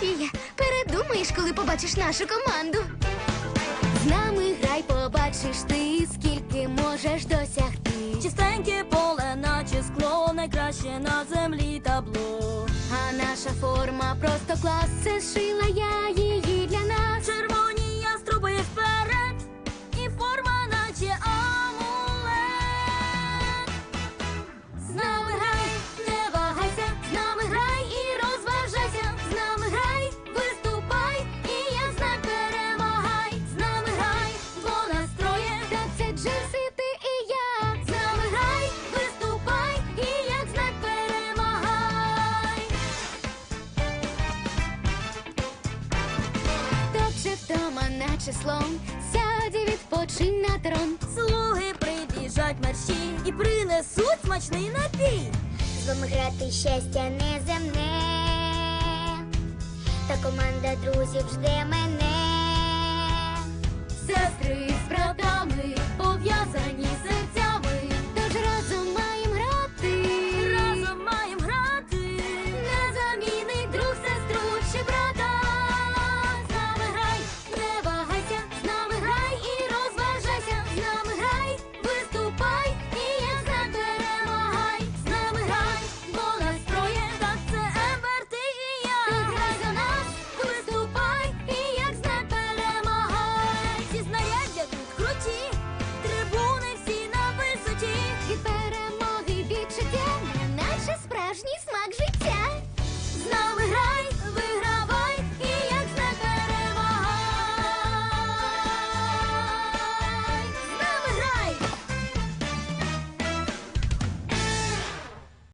Софія, передумаєш, коли побачиш нашу команду. З нами грай, побачиш ти, скільки можеш досягти. Чистеньке поле, наче скло, найкраще на землі табло. А наша форма просто клас, це шила я її Втома, наче слон, сяді відпочинь на трон. Слуги прибіжать мерщі і принесуть смачний напій. З вами грати щастя неземне, та команда друзів жде мене.